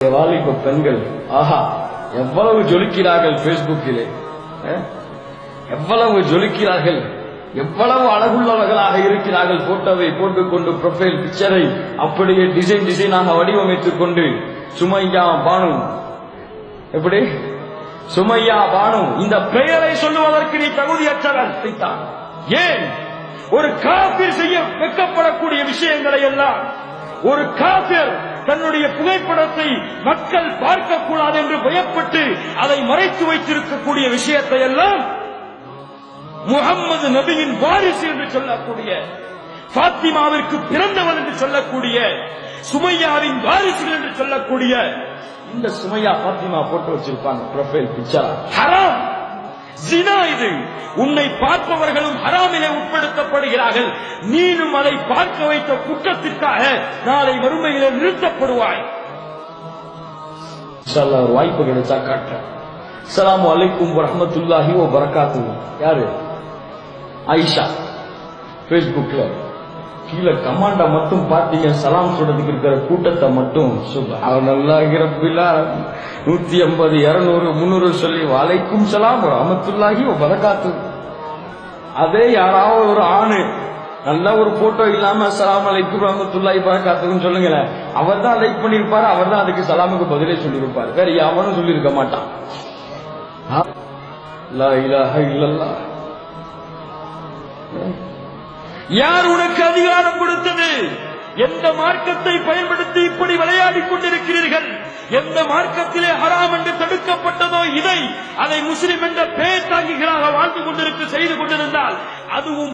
வாலிப பெண்கள் ஆஹா எவ்வளவு ஜொலிக்கிறார்கள் பேஸ்புக்கிலே எவ்வளவு ஜொலிக்கிறார்கள் எவ்வளவு அழகுள்ளவர்களாக இருக்கிறார்கள் போட்டோவை போட்டுக்கொண்டு ப்ரொஃபைல் பிக்சரை அப்படியே டிசைன் டிசைனாக வடிவமைத்துக் கொண்டு சுமையா பானு. எப்படி? சுமையா பானு இந்த பெயரை சொல்லுவதற்கு நீ தகுதியற்றவன் ஏன்? ஒரு காபிர் செய்ய வெக்கப்படக்கூடிய விஷயங்களை எல்லாம் ஒரு காபிர் தன்னுடைய புகைப்படத்தை மக்கள் பார்க்கக்கூடாது என்று பயப்பட்டு அதை மறைத்து வைத்திருக்கக்கூடிய விஷயத்தை எல்லாம் முகம்மது நபியின் வாரிசு என்று சொல்லக்கூடிய பாத்திமாவிற்கு பிறந்தவன் என்று சொல்லக்கூடிய சுமையாவின் வாரிசுகள் என்று சொல்லக்கூடிய இந்த சுமையா பாத்திமா போட்டு வச்சிருப்பாங்க ப்ரொஃபைல் பிக்சரா ஹராம்! ஜினா இது. உன்னை பார்ப்பவர்களும் ஹராமிலே உட்பட நிறுத்தப்படுகிறார்கள் நீனும் அதை பார்க்க வைத்த குற்றத்திற்காக நாளை வறுமையில நிறுத்தப்படுவாய். ஒரு வாய்ப்பு கிடைச்சா காட்டுறேன். அஸ்ஸலாமு அலைக்கும் வரஹ்மத்துல்லாஹி ஓ பரக்காத்துஹு யாரு? ஐஷா பேஸ்புக்ல கீழே கமாண்டா மட்டும் பார்த்தீங்க. சலாம் சொல்றதுக்கு இருக்கிற கூட்டத்தை மட்டும் சுப்ஹானல்லாஹி நல்லா ஆலமீன். நூத்தி ஐம்பது இருநூறு முந்நூறு சொல்லி வலைக்கும் சலாம் ரஹமத்துல்லாஹி வ அதே யாராவது ஒரு ஆணு நல்ல ஒரு போட்டோ இல்லாம சலாம் அலைக்கும் ரஹமத்துல்லாஹி பரக்காத்துன்னு சொல்லுங்களேன். அவர் தான் லைக் பண்ணிருப்பாரு அவர் தான் அதுக்கு சலாமுக்கு பதிலே சொல்லியிருப்பாரு வேற யாவனும் சொல்லியிருக்க மாட்டான். ஆ? யார் உனக்கு அதிகாரம் கொடுத்தது? எந்த மார்க்கத்தை பயன்படுத்தி இப்படி விளையாடி கொண்டிருக்கிறீர்கள்? எந்த மார்க்கத்திலே ஹராம் என்று தடுக்கப்பட்டதோ இதை அதை முஸ்லிம் என்ற பேர் பார்த்து கொண்டிருக்கு செய்து கொண்டிருந்தால் அதுவும்